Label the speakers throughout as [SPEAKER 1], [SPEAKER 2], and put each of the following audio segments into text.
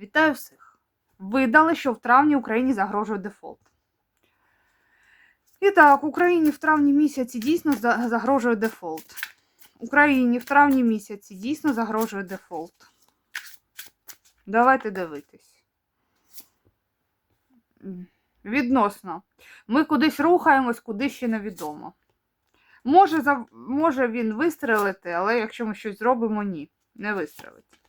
[SPEAKER 1] Вітаю всіх! Видали, що в травні Україні загрожує дефолт. І так, Україні в травні місяці дійсно загрожує дефолт. Україні в травні місяці дійсно загрожує дефолт. Давайте дивитись. Відносно. Ми кудись рухаємось, куди ще невідомо. Може, може він вистрелити, але якщо ми щось зробимо, ні, не вистрелить.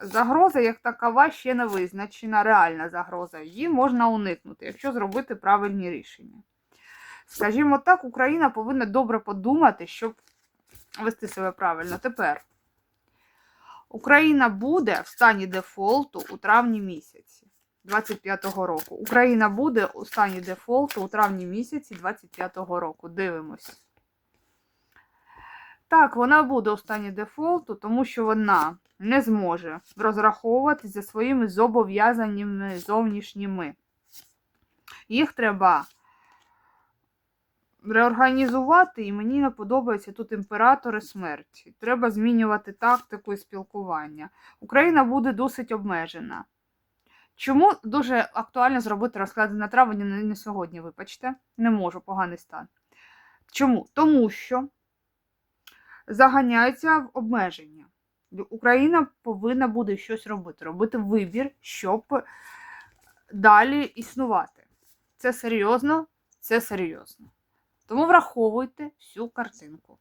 [SPEAKER 1] Загроза як такова ще не визначена, реальна загроза. Її можна уникнути, якщо зробити правильні рішення. Скажімо так, Україна повинна добре подумати, щоб вести себе правильно. Тепер Україна буде в стані дефолту у травні місяці 25-го року. Україна буде у стані дефолту у травні місяці 25-го року. Дивимось. Так, вона буде у стані дефолту, тому що вона не зможе розраховувати за своїми зобов'язаннями зовнішніми. Їх треба реорганізувати, і мені не подобаються тут імператори смерті. Треба змінювати тактику і спілкування. Україна буде досить обмежена. Чому дуже актуально зробити розклади на травень не сьогодні, вибачте, не можу, поганий стан. Чому? Тому що заганяється в обмеження. Україна повинна буде щось робити, робити вибір, щоб далі існувати. Це серйозно, це серйозно. Тому враховуйте всю картинку.